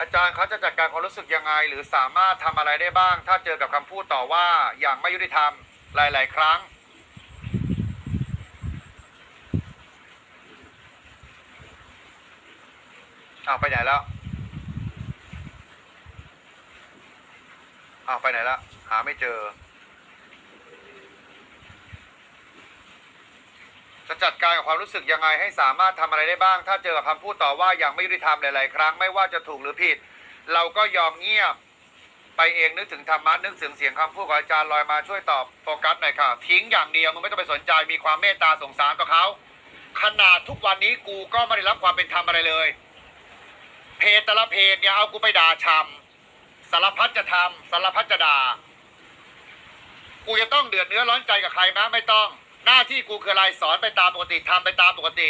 อาจารย์เขาจะจัดการความรู้สึกยังไง หรือสามารถทำอะไรได้บ้าง ถ้าเจอกับคำพูดต่อว่าอย่างไม่ยุติธรรมหลาย ๆ ครั้ง อ้าวไปไหนแล้ว อ้าวไปไหนแล้วหาไม่เจอ จะจัดการกับความรู้สึกยังไงให้สามารถทำอะไรได้บ้าง ถ้าเจอกับคำพูดต่อว่าอย่างไม่ยุติธรรมหลาย ๆ ครั้งไม่ว่าจะถูกหรือผิด เราก็ยอมเงียบ ไปเองนึกถึงธรรมะนึกถึงเสียงคำพูดของอาจารย์ลอยมาช่วยตอบโฟกัสหน่อยค่ะ ทิ้งอย่างเดียวมึงไม่ต้องไปสนใจมีความเมตตาสงสารต่อเขาขนาดทุกวันนี้กูก็ไม่ได้รับความเป็นธรรมอะไรเลย เพจแต่ละเพจเนี่ยเอากูไปด่าชำสารพัดจะทำสารพัดจะด่ากูจะต้องเดือดเนื้อร้อนใจกับใครไหมไม่ต้อง หน้าที่กูคืออะไรสอนไปตามปกติทำไปตามปกติ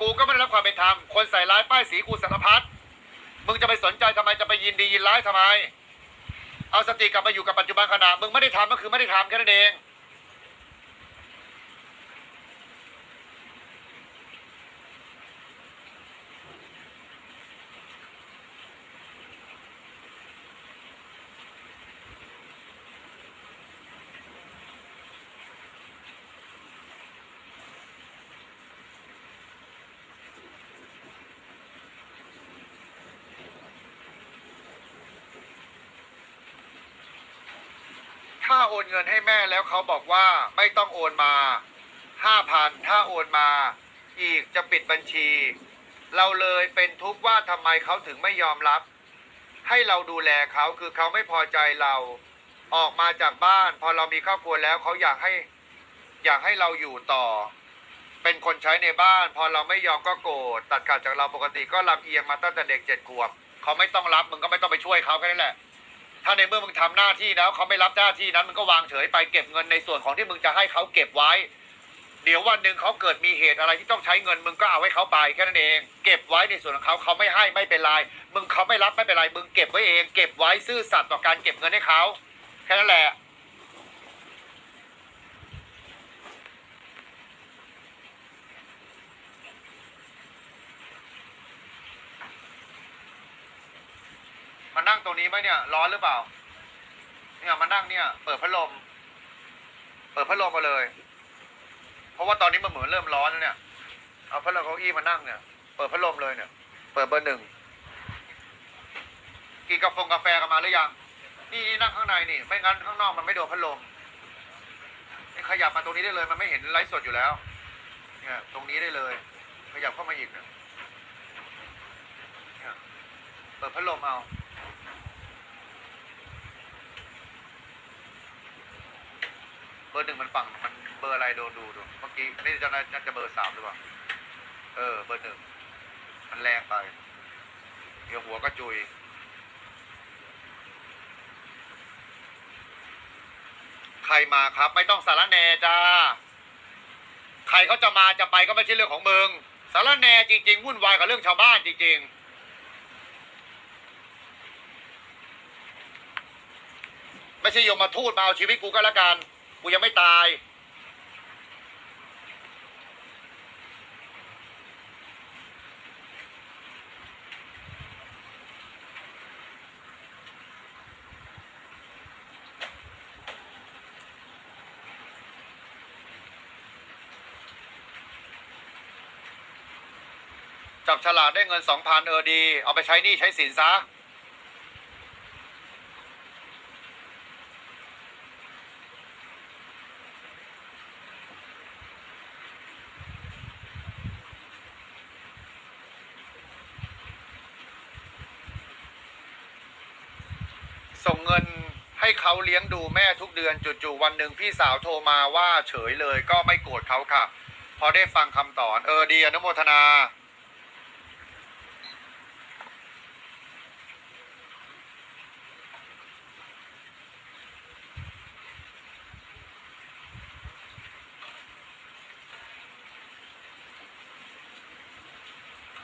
กูก็ไม่ได้รับความเป็นธรรมคนใส่ร้ายป้ายสีกูสารพัดมึงจะไปสนใจทำไมจะไปยินดียินร้ายทำไม เอาสติกลับมาอยู่กับปัจจุบันขณะมึงไม่ได้ทำก็คือไม่ได้ทำแค่นั้นเอง โอนเงินให้แม่แล้วเขาบอกว่าไม่ต้องโอนมาห้าพันถ้าโอนมา อีกจะปิดบัญชี เราเลยเป็นทุกข์ว่าทำไมเขาถึงไม่ยอมรับ ให้เราดูแลเขาคือเขาไม่พอใจเรา ออกมาจากบ้าน พอเรามีครอบครัวแล้วเขาอยากให้ อยากให้เราอยู่ต่อ เป็นคนใช้ในบ้าน พอเราไม่ยอมก็โกรธตัดขาดจากเราปกติก็ลำเอียงมาตั้งแต่เด็กเจ็ดขวบเขาไม่ต้องรับมึงก็ไม่ต้องไปช่วยเขาแค่นั้นแหละ ถ้าในเมื่อมึงทำหน้าที่แล้วเขาไม่รับหน้าที่นั้นมึงก็วางเฉยไปเก็บเงินในส่วนของที่มึงจะให้เขาเก็บไว้ เดี๋ยววันหนึ่งเขาเกิดมีเหตุอะไรที่ต้องใช้เงินมึงก็เอาให้เขาไปแค่นั้นเอง เก็บไว้ในส่วนของเขาเขาไม่ให้ไม่เป็นไรมึงเขาไม่รับไม่เป็นไรมึงเก็บไว้เอง เก็บไว้ซื่อสัตย์ต่อการเก็บเงินให้เขาแค่นั้นแหละ มา นี้ไหมเนี่ย ร้อนหรือเปล่า เนี่ยมานั่งเนี่ย เปิดพัดลม เปิดพัดลมมาเลย เพราะว่าตอนนี้มันเหมือนเริ่มร้อนแล้วเนี่ย เอาพัดลมเก้าอี้มานั่งเนี่ย เปิดพัดลมเลยเนี่ย เปิดเบอร์หนึ่ง กินกาแฟกาแฟกันมาหรือยัง นี่นั่งข้างในนี่ ไม่งั้นข้างนอกมันไม่โดนพัดลมนี่ขยับมาตรงนี้ได้เลย มันไม่เห็นไลฟ์สดอยู่แล้ว เนี่ย ตรงนี้ได้เลย ขยับเข้ามาอีกเนี่ยเปิดพัดลมเอา เบอร์หนึ่งมันฝั่งมันเบอร์อะไรโดนดูดูเมื่อกี้นี่จะน่าจะเบอร์สามหรือเปล่าเออ เบอร์หนึ่งมันแรงไปเดี๋ยวหัวก็จุยใครมาครับ ไม่ต้องสารแหนจ้าใครเขาจะมาจะไปก็ไม่ใช่เรื่องของมึงสารแหนจริง ๆ วุ่นวายกับเรื่องชาวบ้านจริง ๆไม่ใช่โยมมาทูดมาเอาชีวิตกูก็แล้วกัน กูยังไม่ตาย จับฉลากได้เงินสองพันเออดี เอาไปใช้หนี้ใช้สินซะ ส่งเงินให้เขาเลี้ยงดูแม่ทุกเดือนจู่ๆวันหนึ่งพี่สาวโทรมาว่าเฉยเลยก็ไม่โกรธเขาค่ะ พอได้ฟังคำตอนเออดีอนุโมทนา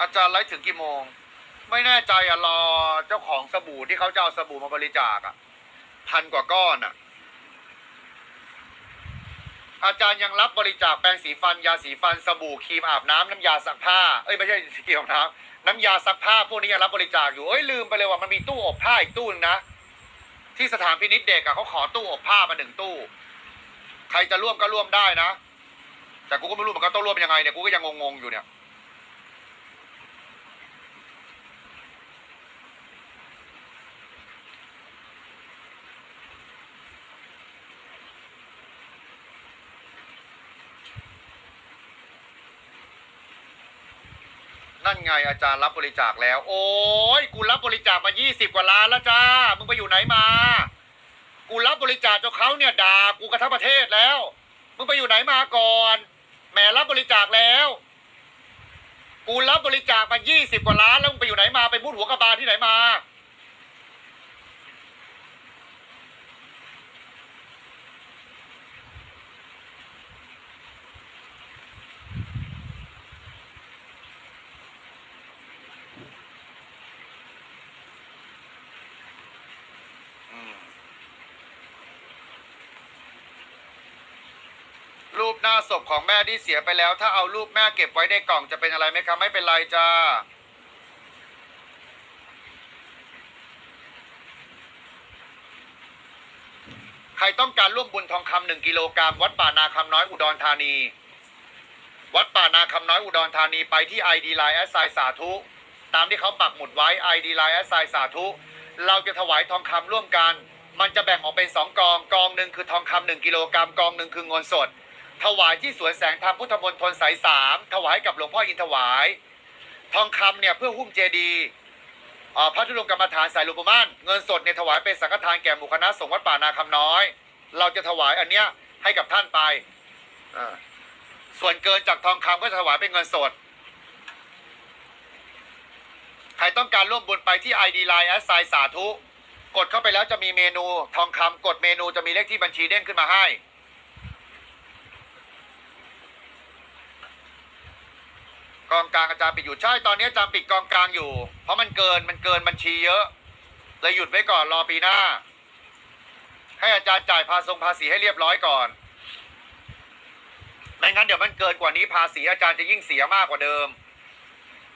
อาจารย์ไลฟ์ถึงกี่โมง ไม่แน่ใจอะรอเจ้าของสบู่ที่เขาจะเอาสบู่มาบริจาคอะพันกว่าก้อนอะอาจารย์ยังรับบริจาคแปรงสีฟันยาสีฟันสบู่ครีมอาบน้ำน้ำยาซักผ้าเอ้ยไม่ใช่ครีมอาบน้ำน้ำยาซักผ้าพวกนี้ยังรับบริจาคอยู่เอ้ยลืมไปเลยว่ามันมีตู้อบผ้าอีกตู้หนึงนะที่สถานพินิจเด็กอะเขาขอตู้อบผ้ามาหนึ่งตู้ ใครจะร่วมก็ร่วมได้นะ แต่กูก็ไม่รู้เหมือนกันต้องร่วมยังไงเนี่ยกูก็ยังงงๆอยู่เนี่ย นั่นไงอาจารย์รับบริจาคแล้ว โอ้ยกูรับบริจาคมา 20 กว่าล้านแล้วจ้า มึงไปอยู่ไหนมา กูรับบริจาคจนเขาเนี่ยด่ากูกระทั่งประเทศแล้ว มึงไปอยู่ไหนมาก่อน แหมรับบริจาคแล้ว กูรับบริจาคมา 20 กว่าล้านแล้วมึงไปอยู่ไหนมาไปพูดหัวกระบาลที่ไหนมา รูปหน้าศพของแม่ที่เสียไปแล้ว ถ้าเอารูปแม่เก็บไว้ในกล่องจะเป็นอะไรไหมครับไม่เป็นไรจ้าใครต้องการร่วมบุญทองคำหนึ่งกิโลกรัมวัดป่านาคำน้อยอุดรธานี วัดป่านาคำน้อยอุดรธานีไปที่ ID Line แอสไซสาธุ ตามที่เขาปักหมุดไว้ ID Line แอสไซสาธุ เราจะถวายทองคำร่วมกัน มันจะแบ่งออกเป็นสองกอง กองหนึ่งคือทองคำหนึ่งกิโลกรัมกองหนึ่งคือเงินสด ถวายที่สวนแสงธรรมพุทธมณฑลสายสามถวายกับหลวงพ่ออินถวาย ทองคำเนี่ยเพื่อหุ้มเจดีย์พระธุดงค์กรรมฐานสายหลุปม่านเงินสดเนี่ยถวายเป็นสังฆทานแก่หมู่คณะสงฆ์วัดป่านาคำน้อย เราจะถวายอันเนี้ยให้กับท่านไปส่วนเกินจากทองคำก็จะถวายเป็นเงินสด ใครต้องการร่วมบุญไปที่ ID Line แอสไซสาธุ กดเข้าไปแล้วจะมีเมนูทองคำกดเมนูจะมีเลขที่บัญชีเด้งขึ้นมาให้ กองกลางอาจารย์ปิดอยู่ใช่ตอนนี้อาจารย์ปิดกองกลางอยู่ เพราะมันเกินมันเกินบัญชีเยอะเลยหยุดไว้ก่อนรอปีหน้า ให้อาจารย์จ่ายภาษงภาษีให้เรียบร้อยก่อนไม่งั้นเดี๋ยวมันเกินกว่านี้ภาษีอาจารย์จะยิ่งเสียมากกว่าเดิม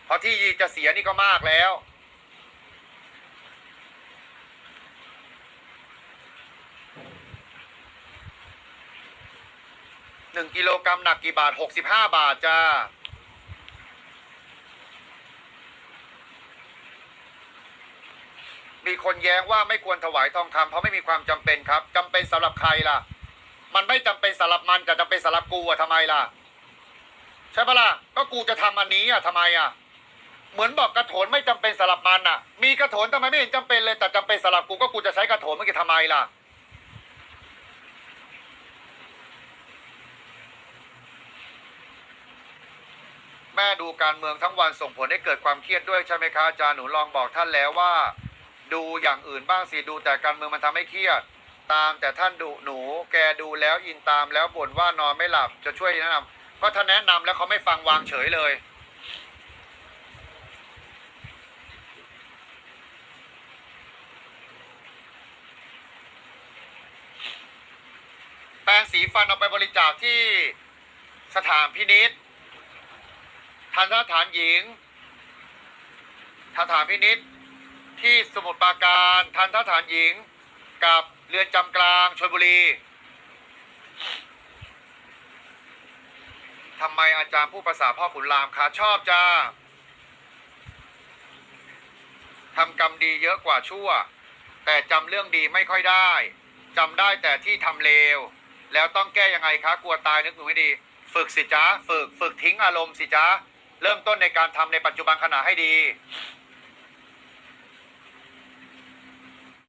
เพราะที่จะเสียนี่ก็มากแล้วหนึ่งกิโลกรัมหนักกี่บาทหกสิบห้าบาทจ้า มีคนแย้งว่าไม่ควรถวายทองคำเพราะไม่มีความจำเป็นครับจำเป็นสำหรับใครล่ะ มันไม่จำเป็นสำหรับมันแต่จำเป็นสำหรับกูอะทำไมล่ะ ใช่ปะล่ะก็กูจะทำอันนี้อะทำไมอะเหมือนบอกกระโถนไม่จำเป็นสำหรับมันอะมีกระโถนทำไมไม่เห็นจำเป็นเลยแต่จำเป็นสำหรับกูก็กูจะใช้กระโถนเมื่อกี้ทำไมล่ะแม่ดูการเมืองทั้งวันส่งผลให้เกิดความเครียดด้วยใช่ไหมคะอาจารย์หนูลองบอกท่านแล้วว่า ดูอย่างอื่นบ้างสิดูแต่การเมืองมันทำให้เครียด ตามแต่ท่านดูหนู แกดูแล้วอินตามแล้วบ่นว่านอนไม่หลับจะช่วยแนะนำก็ถ้าแนะนำแล้วเขาไม่ฟังวางเฉยเลยแปรงสีฟันเอาไปบริจาคที่สถานพินิษทันสถานหญิงสถานพินิษ ที่สมุทรปราการทันสถานหญิง กับเรือนจำกลางชลบุรีทำไมอาจารย์ผู้ภาษาพ่อขุนรามคะชอบจ้าทำกรรมดีเยอะกว่าชั่ว แต่จำเรื่องดีไม่ค่อยได้จำได้แต่ที่ทำเลว แล้วต้องแก้ยังไงคะกลัวตายนึกถึงไม่ดี ฝึกสิจ้าฝึกฝึกทิ้งอารมณ์สิจ้าเริ่มต้นในการทำในปัจจุบันขณะให้ดี